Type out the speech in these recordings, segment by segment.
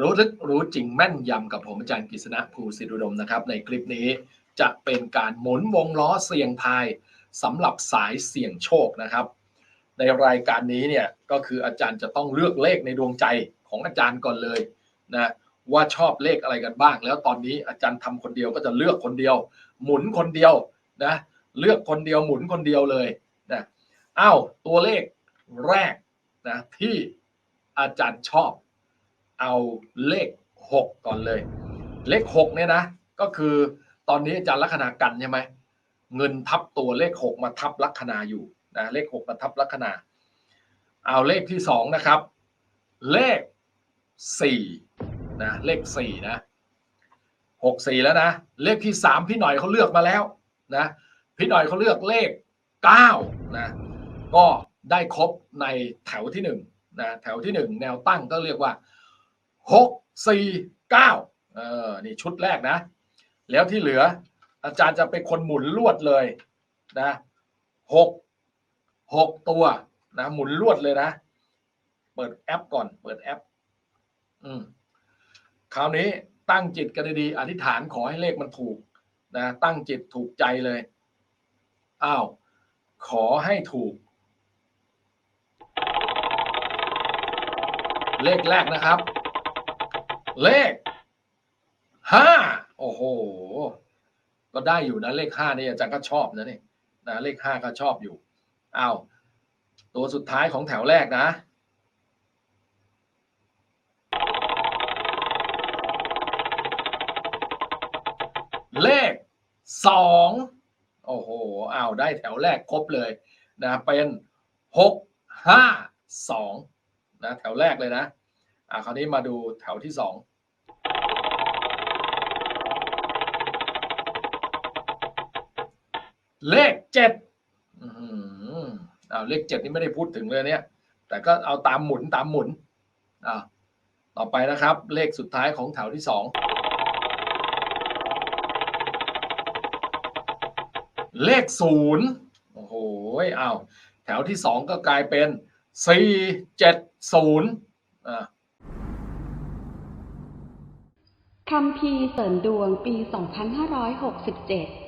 รู้ลึกรู้จริงแม่นยำกับผมอาจารย์กฤษณะภูสิรุดมนะครับ ในคลิปนี้จะเป็นการหมุนวงล้อเสี่ยงทายสำหรับสายเสี่ยงโชคนะครับ ในรายการนี้เนี่ยก็คืออาจารย์จะต้องเลือกเลขในดวงใจของอาจารย์ก่อนเลยนะว่าชอบเลขอะไรกันบ้าง แล้วตอนนี้อาจารย์ทำคนเดียวก็จะเลือกคนเดียว หมุนคนเดียวนะเลือกคนเดียวหมุนคนเดียวเลยนะอ้าวตัวเลขแรกนะที่อาจารย์ชอบ เอาเลข 6 ก่อนเลย เลข 6 เนี่ยนะ ก็คือตอนนี้อาจารย์ลัคนากันใช่ไหมเงินทับตัวเลข 6 มาทับลัคนาอยู่นะเลข 6 มาทับลัคนา เอาเลขที่ 2 นะครับ เลข4นะเลข4นะ6 4แล้วนะ เลขที่ 3 พี่หน่อยเขาเลือกมาแล้วนะพี่หน่อยเขาเลือกเลข9นะก็ได้ครบในแถวที่1นะแถวที่ 1 แนวตั้งก็เรียกว่า 6 4 9เออนี่ชุดแรกนะ แล้วที่เหลือ อาจารย์จะเป็นคนหมุนลวดเลยนะหกหกตัวนะหมุนลวดเลยนะ เปิดแอปก่อน เปิดแอป อืมคราวนี้ตั้งจิตกันดีๆอธิษฐานขอให้เลขมันถูกนะตั้งจิตถูกใจเลยอ้าวขอให้ถูก เลขแรกนะครับ เลขห้าโอ้โห ก็ได้อยู่นะเลขห้านี่อาจารย์ก็ชอบนะนี่นะเลขห้าก็ชอบอยู่อ้าวตัวสุดท้ายของแถวแรกนะ เลขสองโอ้โหอ้าวได้แถวแรกครบเลยนะเป็นหกห้าสองนะแถวแรกเลยนะอ่าคราวนี้มาดูแถวที่สอง เลขเจ็ดอื้อหืออ้าวเลขเจ็ดนี่ไม่ได้พูดถึงเลยเนี่ย แต่ก็เอาตามหมุนตามหมุนอ่าต่อไปนะครับ เลขสุดท้ายของแถวที่สองเลขศูนย์โอ้โหอ้าวแถวที่สองก็กลายเป็นสี่เจ็ดศูนย์อ่าคำพีร์เสริมดวงปี 2567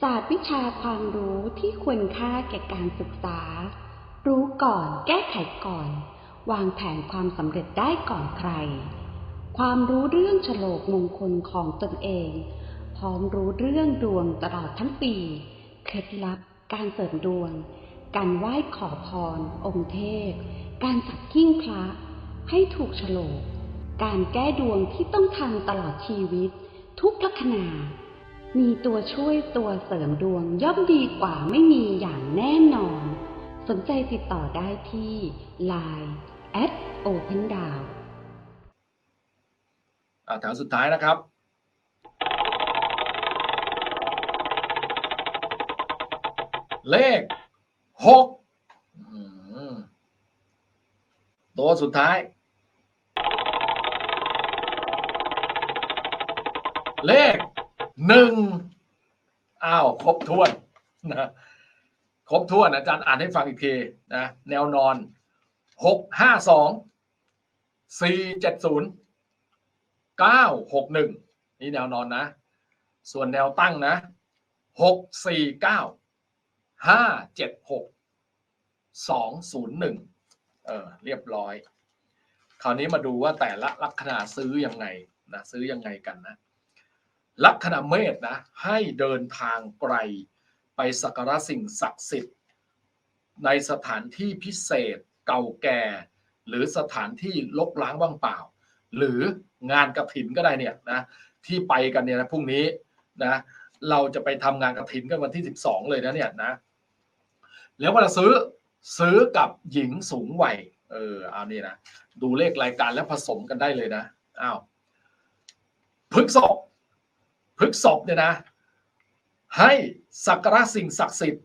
ศาสตร์วิชาความรู้ที่ควรค่าแก่การศึกษา รู้ก่อน แก้ไขก่อน วางแผนความสำเร็จได้ก่อนใคร ความรู้เรื่องโฉลกมงคลของตนเอง พร้อมรู้เรื่องดวงตลอดทั้งปี เคล็ดลับ การเสริมดวง การไหว้ขอพร องค์เทพ การสักกิ้งพระ ให้ถูกโฉลก การแก้ดวงที่ต้องทำตลอดชีวิต ทุกลัคนา มีตัวช่วยตัวเสริมดวงย่อมดีกว่าไม่มีอย่างแน่นอน สนใจติดต่อได้ที่ Line at Open Down อ่าแถวสุดท้ายนะครับ เลขหกตัวสุดท้าย เลข หนึ่งอ้าวครบถ้วนนะครบถ้วนอาจารย์อ่านให้ฟังอีกทีนะแนวนอนหกห้าสองสี่เจ็ดศูนย์เก้าหกหนึ่งนี่แนวนอนนะ ส่วนแนวตั้งนะหกสี่เก้าห้าเจ็ดหกสองศูนย์หนึ่งเออเรียบร้อย คราวนี้มาดูว่าแต่ละลัคนาซื้อยังไงนะซื้อยังไงกันนะ ลัคนาเมษนะให้เดินทางไกลไปสักการะสิ่งศักดิ์สิทธิ์ ในสถานที่พิเศษเก่าแก่ หรือสถานที่ลกล้างว่างเปล่า หรืองานกระถินก็ได้เนี่ยนะที่ไปกันเนี่ยนะพรุ่งนี้นะเราจะไปทำงานกระถินกันวันที่ 12 เลยนะเนี่ยนะแล้วเวลาซื้อซื้อกับหญิงสูงวัยเออเอานี่นะดูเลขรายการแล้วผสมกันได้เลยนะอ้าวพฤกษบ พฤกษบเนี่ยนะ ให้สักการะสิ่งศักดิ์สิทธิ์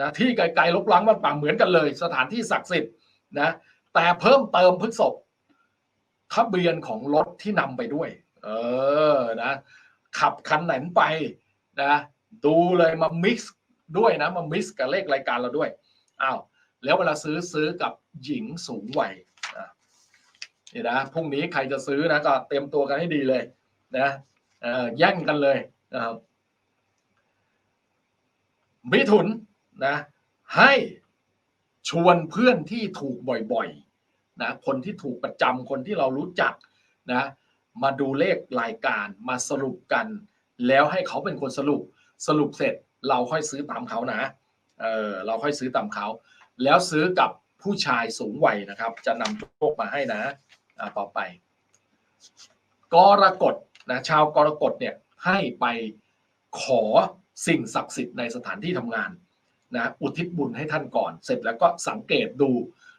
นะที่ไกลๆลบล้างมันป่าเหมือนกันเลย สถานที่ศักดิ์สิทธิ์นะแต่เพิ่มเติมพฤกษบทะเบียนของรถที่นำไปด้วย เออนะขับคันไหนไปนะดูเลยมา mix ด้วยนะมา mix กับเลขรายการเราด้วยอ้าวแล้วเวลาซื้อซื้อกับหญิงสูงวัยนี่นะพรุ่งนี้ใครจะซื้อนะก็เตรียมตัวกันให้ดีเลยนะ แย่งกันเลยนะครับมิถุนนะให้ชวนเพื่อนที่ถูกบ่อยๆนะคนที่ถูกประจำคนที่เรารู้จักนะมาดูเลขรายการมาสรุปกัน แล้วให้เขาเป็นคนสรุปสรุปเสร็จเราค่อยซื้อตามเขานะเออเราค่อยซื้อตามเขา แล้วซื้อกับผู้ชายสูงวัยนะครับ จะนำโชคมาให้นะต่อไปกรกฎ นะชาวกรกฎเนี่ยให้ไปขอสิ่งศักดิ์สิทธิ์ในสถานที่ทำงานนะอุทิศบุญให้ท่านก่อน เสร็จแล้วก็สังเกตดู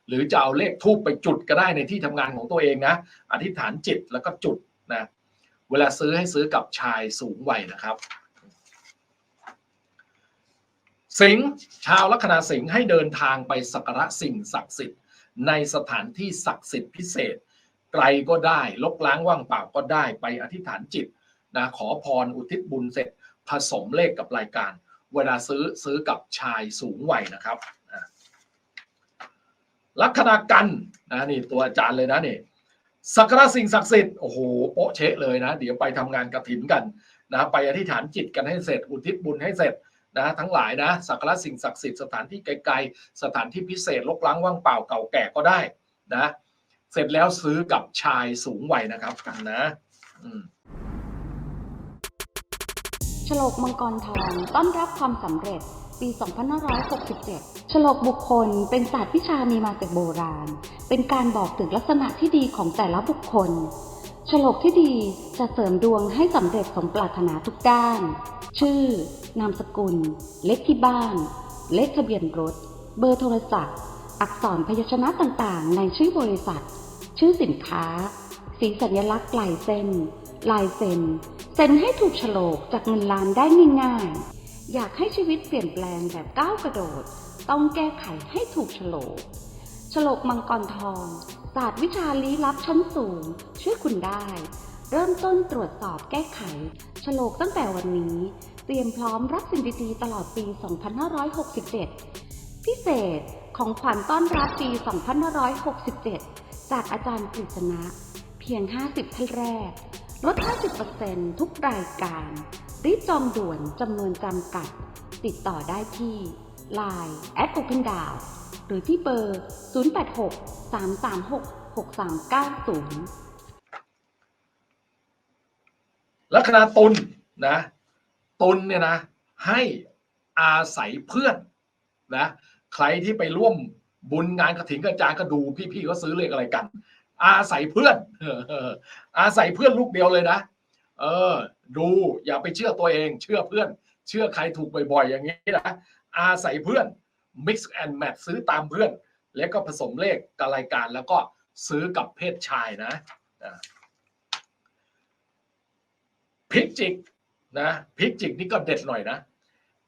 หรือจะเอาเลขทูบไปจุดก็ได้ในที่ทำงานของตัวเองนะอธิษฐานจิตแล้วก็จุดนะเวลาซื้อให้ซื้อกับชายสูงวัยนะครับ สิงห์ชาวลัคนาสิงห์ให้เดินทางไปสักการะสิ่งศักดิ์สิทธิ์ในสถานที่ศักดิ์สิทธิ์พิเศษ ไกลก็ได้ ลบล้างว่างเปล่าก็ได้ไปอธิษฐานจิตนะขอพรอุทิศบุญเสร็จ ผสมเลขกับรายการ เวลาซื้อซื้อกับชายสูงวัยนะครับลัคนากันนะนี่ตัวอาจารย์เลยนะนี่สักการะสิ่งศักดิ์สิทธิ์โอ้โหโป๊ะเชะเลยนะ เดี๋ยวไปทำงานกระถินกันนะไปอธิษฐานจิตกันให้เสร็จ อุทิศบุญให้เสร็จนะทั้งหลายนะสักการะสิ่งศักดิ์สิทธิ์สถานที่ไกลๆ สถานที่พิเศษลกล้างว่างเปล่าเก่าแก่ก็ได้นะ เสร็จแล้วซื้อกับชายสูงวัยนะครับกันนะฉลกมังกรทองต้อนรับความสำเร็จปี 2567 ฉลกบุคคลเป็นศาสตร์วิชามีมาแต่โบราณ เป็นการบอกถึงลักษณะที่ดีของแต่ละบุคคล ฉลกที่ดีจะเสริมดวงให้สำเร็จสมปรารถนาทุกด้าน ชื่อ นามสกุล เลขที่บ้าน เลขทะเบียนรถ เบอร์โทรศัพท์ อักษรพยัญชนะต่างๆ ในชื่อบริษัท ชื่อสินค้า สีสัญลักษณ์ลายเส้น ลายเซ็น เซ็นให้ถูกโฉลกจากเงินล้านได้ง่ายๆ อยากให้ชีวิตเปลี่ยนแปลงแบบก้าวกระโดด ต้องแก้ไขให้ถูกโฉลกโฉลกมังกรทองศาสตร์วิชาลี้ลับชั้นสูง ช่วยคุณได้ เริ่มต้นตรวจสอบแก้ไขโฉลกตั้งแต่วันนี้ เตรียมพร้อมรับสิ่งดีๆตลอดปี 2567 พิเศษของขวัญต้อนรับปี 2567 จากอาจารย์กฤษณะ เพียง 50 ท่านแรก ลด 50%ทุกรายการ รีบจองด่วนจำนวนจำกัด ติดต่อได้ที่ Line แอด Open d o w หรือที่เบอร์ 086 336 6390ลัคนาตุลนะตุลเนี่ยนะ ให้อาศัยเพื่อนนะ ใครที่ไปร่วมบุญงานกระถิ่นกระจายก็ดูพี่ๆเขาซื้อเลขอะไรกัน อาศัยเพื่อนอาศัยเพื่อนลูกเดียวเลยนะ เออ ดูอย่าไปเชื่อตัวเอง เชื่อเพื่อน เชื่อใครถูกบ่อยๆ อย่างนี้นะอาศัยเพื่อน mix and match ซื้อตามเพื่อน แล้วก็ผสมเลขกับรายการ แล้วก็ซื้อกับเพศชายนะพิจิกนะพิจิกนี่ก็เด็ดหน่อยนะ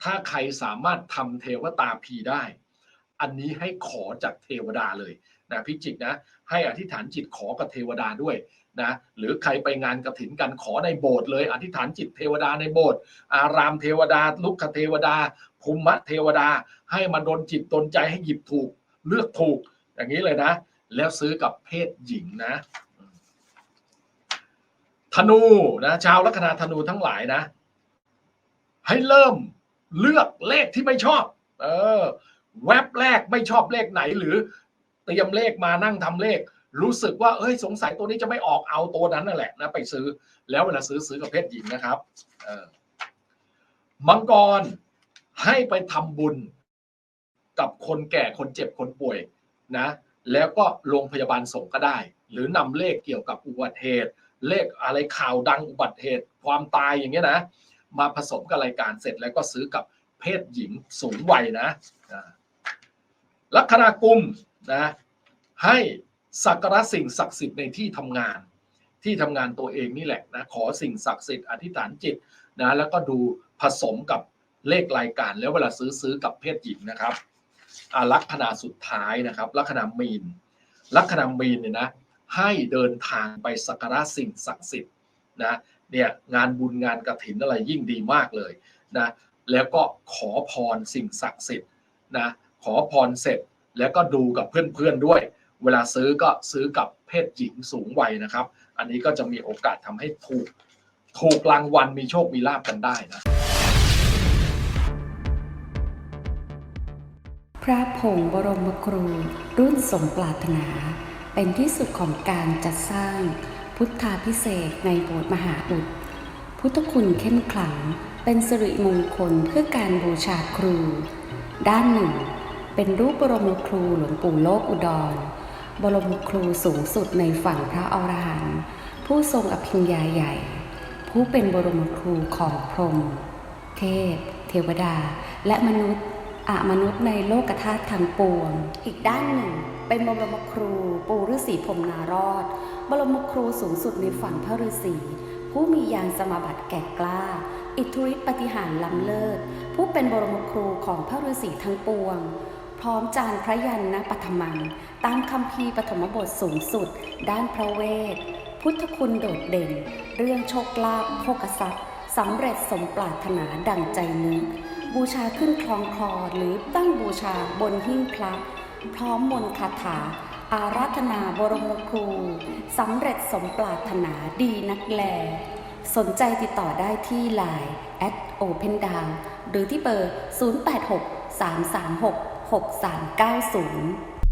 ถ้าใครสามารถทำเทวตาพีได้ อันนี้ให้ขอจากเทวดาเลยนะพิจิกนะให้อธิษฐานจิตขอกับเทวดาด้วยนะหรือใครไปงานกระถินกันขอในโบสถ์เลย อธิษฐานจิตเทวดาในโบสถ์อารามเทวดา ลุกขเทวดาภูมิเทวดา ให้มาดนจิตดนใจให้หยิบถูกเลือกถูกอย่างนี้เลยนะ แล้วซื้อกับเพศหญิงนะธนูนะชาวลัคนาธนูทั้งหลายนะ ให้เริ่มเลือกเลขที่ไม่ชอบ เออ แว็บแรกไม่ชอบเลขไหนหรือเตรียมเลขมานั่งทำเลข รู้สึกว่าเอ้ยสงสัยตัวนี้จะไม่ออกเอาตัวนั้นนั่นแหละนะไปซื้อ แล้วเวลาซื้อซื้อกับเพศหญิงนะครับมังกรให้ไปทำบุญกับคนแก่คนเจ็บคนป่วยนะ แล้วก็โรงพยาบาลส่งก็ได้ หรือนำเลขเกี่ยวกับอุบัติเหตุ เลขอะไรข่าวดังอุบัติเหตุ ความตายอย่างเงี้ยนะ มาผสมกับรายการเสร็จแล้วก็ซื้อกับเพศหญิงสูงวัยนะ ลัคนากุมนะให้สักการะสิ่งศักดิ์สิทธิ์ในที่ทำงาน ที่ทำงานตัวเองนี่แหละนะขอสิ่งศักดิ์สิทธิ์อธิษฐานจิตนะแล้วก็ดูผสมกับเลขรายการแล้วเวลาซื้อซื้อกับเพศหญิงนะครับลัคนาสุดท้ายนะครับ ลัคนามีน ลัคนามีนเนี่ยนะให้เดินทางไปสักการะสิ่งศักดิ์สิทธิ์นะเนี่ยงานบุญงานกระถินอะไรยิ่งดีมากเลยนะแล้วก็ขอพรสิ่งศักดิ์สิทธิ์นะ ขอพรเสร็จแล้วก็ดูกับเพื่อนๆด้วย เวลาซื้อก็ซื้อกับเพศหญิงสูงวัยนะครับ อันนี้ก็จะมีโอกาสทำให้ถูกถูกรางวัลมีโชคมีลาบกันได้นะ พระผงบรมครู รุ่นสมปรารถนา เป็นที่สุดของการจัดสร้างพุทธาพิเศษในโบสถ์มหาอุด พุทธคุณเข้มขลัง เป็นสิริมงคลเพื่อการบูชาครู ด้านหนึ่ง เป็นรูปบรมครูหลวงปู่โลกอุดร บรมครูสูงสุดในฝั่งพระอรหันต์ผู้ทรงอภิญญาใหญ่ ผู้เป็นบรมครูของพรหมเทพ เทวดา และมนุษย์อามนุษย์ในโลกธาตุทั้งปวง อีกด้านหนึ่ง เป็นบรมครูปู่ฤาษีพรมนารอด บรมครูสูงสุดในฝั่งพระฤาษีผู้มียานสมาบัติแก่กล้า อิทธิฤทธิปฏิหารล้ำเลิศ ผู้เป็นบรมครูของพระฤาษีทั้งปวง พร้อมจานพระยันนะปัทมัง ตามคำพีปฐมบทสูงสุด ด้านพระเวท พุทธคุณโดดเด่น เรื่องโชคลาภโภกทรัพย์สำเร็จสมปรารถนาดังใจนึก บูชาขึ้นคลองคลอหรือตั้งบูชาบนหิ้งพระพร้อมมนต์คาถา อาราธนาบรมครูสำเร็จสมปรารถนาดีนักแล สนใจติดต่อได้ที่ Line at open down หรือที่เบอร์ 086 336 6390